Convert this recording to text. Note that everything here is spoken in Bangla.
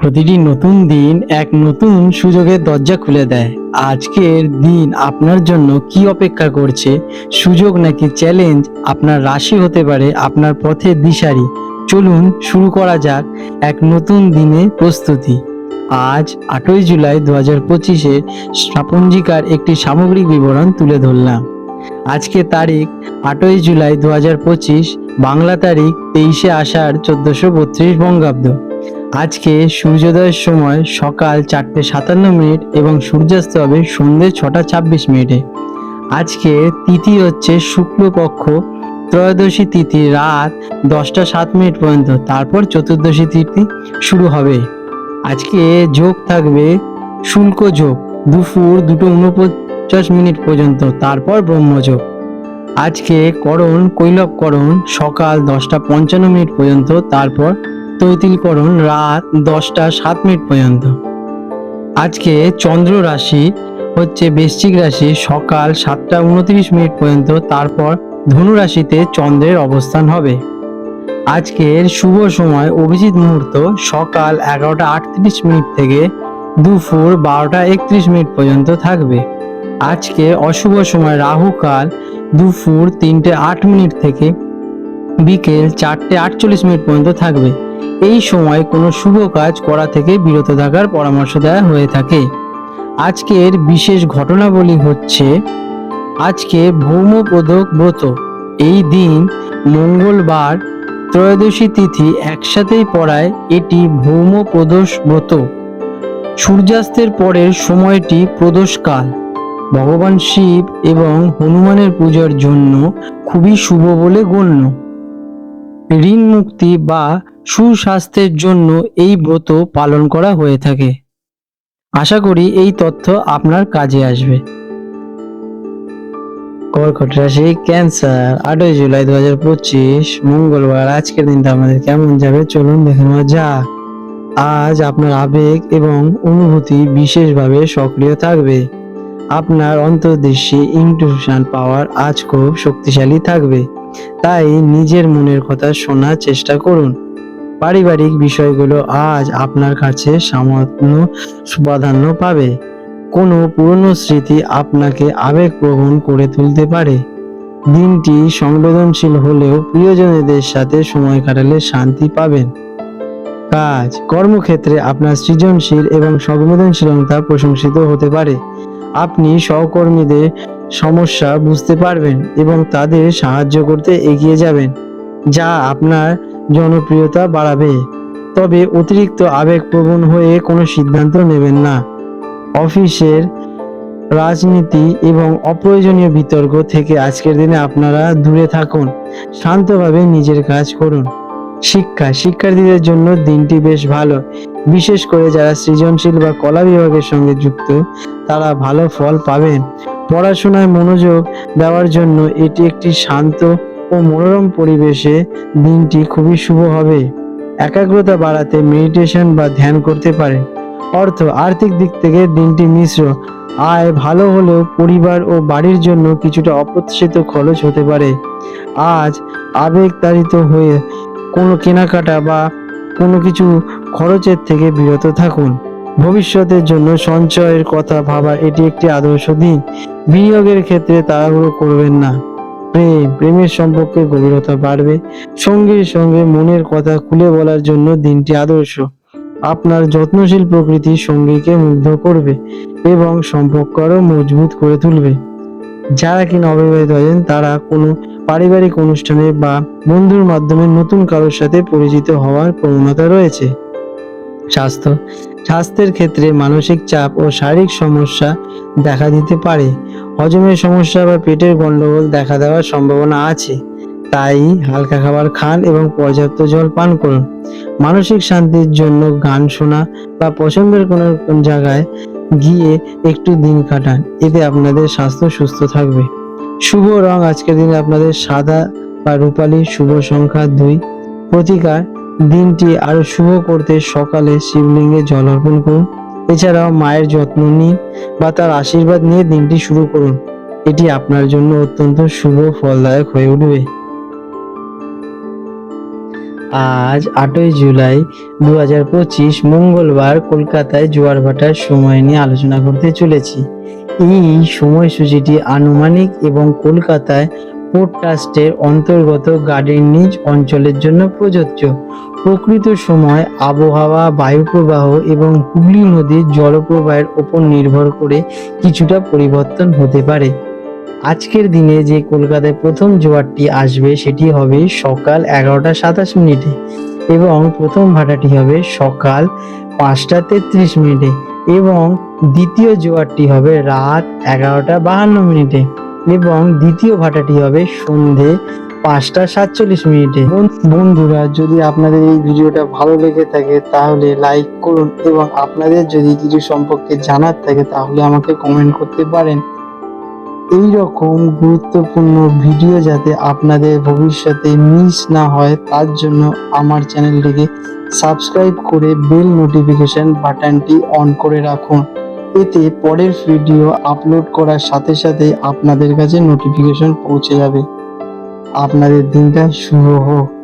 প্রতিটি নতুন দিন এক নতুন সুযোগের দরজা খুলে দেয়। আজকের দিন আপনার জন্য কি অপেক্ষা করছে? সুযোগ নাকি চ্যালেঞ্জ? আপনার রাশি হতে পারে, আপনার পথের দিশারি। চলুন শুরু করা যাক এক নতুন দিনে প্রস্তুতি। আজ আটই জুলাই দু হাজার পঁচিশে স্থাপঞ্জিকার একটি সামগ্রিক বিবরণ তুলে ধরলাম। আজকে তারিখ আটই জুলাই দু হাজার পঁচিশ, বাংলা তারিখ তেইশে আষাঢ় চোদ্দশো বত্রিশ বঙ্গাব্দ। আজকে সূর্যোদয়ের সময় সকাল চারটে সাতান্ন মিনিট এবং সূর্যাস্ত হবে সন্ধ্যে ছটা ছাব্বিশ মিনিটে। আজকে তিথি হচ্ছে শুক্লপক্ষ, ত্রয়োদশী তিথি রাত দশটা সাত মিনিট পর্যন্ত, তারপর চতুর্দশী তিথি শুরু হবে। আজকে যোগ থাকবে শুল্ক যোগ, দুপুর দুটো উনপঞ্চাশ মিনিট পর্যন্ত, তারপর ব্রহ্মযোগ আজকে করণ কৈলবকরণ সকাল দশটা পঞ্চান্ন মিনিট পর্যন্ত, তারপর তৈতিলকরণ রাত দশটা সাত মিনিট পর্যন্ত। আজকে চন্দ্র রাশি হচ্ছে বৃশ্চিক রাশি, সকাল সাতটা উনত্রিশ মিনিট পর্যন্ত, তারপর ধনু রাশিতে চন্দ্রের অবস্থান হবে। আজকের শুভ সময়, অভিজিৎ মুহূর্ত, সকাল এগারোটা আটত্রিশ মিনিট থেকে দুপুর বারোটা একত্রিশ মিনিট পর্যন্ত থাকবে। আজকে অশুভ সময় রাহুকাল দুপুর তিনটে আট মিনিট থেকে বিকেল চারটে আটচল্লিশ মিনিট পর্যন্ত থাকবে। এই সময় কোনো শুভ কাজ করা থেকে বিরত থাকার পরামর্শ দেওয়া হয়ে থাকে। আজকের বিশেষ ঘটনাবলী হচ্ছে, আজকে ভৌমপ্রদক ব্রত। এই দিন মঙ্গলবার, ত্রয়োদশী তিথি একসাথেই পড়ায় এটি ভৌম প্রদোষ ব্রত। সূর্যাস্তের পরের সময়টি প্রদোষকাল। ভগবান শিব এবং হনুমানের পূজার জন্য খুবই শুভ বলে গণ্য। ঋণ মুক্তি বা সুস্বাস্থ্যের জন্য এই ব্রত পালন করা হয়ে থাকে। আশা করি এই তথ্য আপনার কাজে আসবে। কর্কট রাশি ক্যান্সার, আটই জুলাই দু হাজার পঁচিশ, মঙ্গলবার। আজকের দিনটা আমাদের কেমন যাবে চলুন দেখে নেওয়া যাক। আজ আপনার আবেগ এবং অনুভূতি বিশেষভাবে সক্রিয় থাকবে। আপনার অন্তর্দৃষ্টি ইনটিউশন পাওয়ার আজ খুব শক্তিশালী থাকবে। তাই নিজের মনের কথা শোনার চেষ্টা করুন। পারিবারিক বিষয়গুলো আজ আপনার কাছে সামান্য প্রাধান্য পাবে। কোনো পুরনো স্মৃতি আপনাকে আবেগপ্রবণ করে তুলতে পারে। দিনটি সংবেদনশীল হলেও প্রিয়জনদের সাথে সময় কাটালে শান্তি পাবেন। কাজ, কর্মক্ষেত্রে আপনার সৃজনশীল এবং সংবেদনশীলতা প্রশংসিত হতে পারে। আপনি সহকর্মীদের সমস্যা বুঝতে পারবেন এবং তাদের সাহায্য করতে এগিয়ে যাবেন, যা আপনার জনপ্রিয়তা বাড়াবে। তবে অতিরিক্ত আবেগপ্রবণ হয়ে কোনো সিদ্ধান্ত নেবেন না। অফিসের রাজনীতি এবং অপ্রয়োজনীয় বিতর্ক থেকে আজকের দিনে আপনারা দূরে থাকুন, শান্তভাবে নিজের কাজ করুন। শিক্ষা, শিক্ষার্থীদের জন্য দিনটি বেশ ভালো। বিশেষ করে যারা সৃজনশীল বা কলা বিভাগের সঙ্গে যুক্ত, তারা ভালো ফল পাবেন পড়াশোনায় মনোযোগ দেওয়ার জন্য এটি একটি শান্ত ও মনোরম পরিবেশে দিনটি খুবই শুভ হবে। একাগ্রতা বাড়াতে মেডিটেশন বা ধ্যান করতে পারেন অর্থ, আর্থিক দিক থেকে দিনটি মিশ্র। আয় ভালো হলেও পরিবার ও বাড়ির জন্য কিছুটা অপ্রত্যাশিত খরচ হতে পারে। আজ আবেগতাড়িত হয়ে কোনো কেনাকাটা বা কোনো কিছু খরচের থেকে বিরত থাকুন। ভবিষ্যতের জন্য সঞ্চয়ের কথা ভাবার এটি একটি আদর্শ দিন। বিনিয়োগের ক্ষেত্রে তাড়াহুড়ো করবেন না। প্রেম, প্রেমের সম্পর্কে গভীরতা বাড়বে। সঙ্গীর সঙ্গে মনের কথা খুলে বলার জন্য দিনটি আদর্শ। আপনার যত্নশীল প্রকৃতি সঙ্গীকে মুগ্ধ করবে এবং সম্পর্ক আরও মজবুত করে তুলবে। যারা কিনা অবিবাহিত আছেন তারা কোনো পারিবারিক অনুষ্ঠানে বা বন্ধুর মাধ্যমে নতুন কারোর সাথে পরিচিত হওয়ার প্রবণতা রয়েছে। স্বাস্থ্য। স্বাস্থ্যের ক্ষেত্রে মানসিক চাপ ও শারীরিক সমস্যা দেখা দিতে পারে। হজমের সমস্যা বা পেটের গন্ডগোল দেখা দেওয়ার সম্ভাবনা আছে। তাই হালকা খাবার খান এবং পর্যাপ্ত জল পান করুন। মানসিক শান্তির জন্য গান শোনা বা পছন্দের কোন জায়গায় গিয়ে একটু দিন কাটান। এতে আপনাদের স্বাস্থ্য সুস্থ থাকবে। শুভ রং। আজকের দিনে আপনাদের সাদা বা রূপালী শুভ সংখ্যা দুই। প্রতিকার দিনটি আরও শুভ করতে সকালে শিবলিঙ্গে জল অর্পণ করুন। এছাড়াও মায়ের যত্ন নিন বা তার আশীর্বাদ নিয়ে দিনটি শুরু করুন। এটি আপনার জন্য অত্যন্ত শুভ ফলদায়ক হয়ে উঠবে। আজ আটই জুলাই দু হাজার পঁচিশ মঙ্গলবার কলকাতায় জোয়ার ভাটার সময় নিয়ে আলোচনা করতে চলেছি। এই সময়সূচিটি আনুমানিক এবং কলকাতায় পোর্ট ট্রাস্টের অন্তর্গত গাড়ির নিজ অঞ্চলের জন্য প্রযোজ্য। প্রকৃত সময় আবহাওয়া, বায়ুপ্রবাহ এবং হুগলি নদীর জলপ্রবাহের ওপর নির্ভর করে কিছুটা পরিবর্তন হতে পারে। আজকের দিনে যে কলকাতায় প্রথম জোয়ারটি আসবে সেটি হবে সকাল এগারোটা সাতাশ মিনিটে এবং প্রথম ভাটাটি হবে সকাল পাঁচটা তেত্রিশ মিনিটে এবং দ্বিতীয় জোয়ারটি হবে রাত এগারোটা বাহান্ন মিনিটে। এবং দ্বিতীয় ভাটাটি হবে সন্ধে পাঁচটা সাতচল্লিশ মিনিটে। বন্ধুরা, যদি আপনাদের এই ভিডিওটা ভালো লেগে থাকে, তাহলে লাইক করুন এবং আপনাদের যদি কিছু সম্পর্কে জানার থাকে, তাহলে আমাকে কমেন্ট করতে পারেন। এই রকম গুরুত্বপূর্ণ ভিডিও যাতে আপনাদের ভবিষ্যতে মিস না হয়, তার জন্য আমার চ্যানেলটিকে সাবস্ক্রাইব করে বেল নোটিফিকেশন বাটনটি অন করে রাখুন। এতে পরের ভিডিও আপলোড করার সাথে সাথে আপনাদের কাছে নোটিফিকেশন পৌঁছে যাবে। আপনাদের দিনটা শুভ হোক।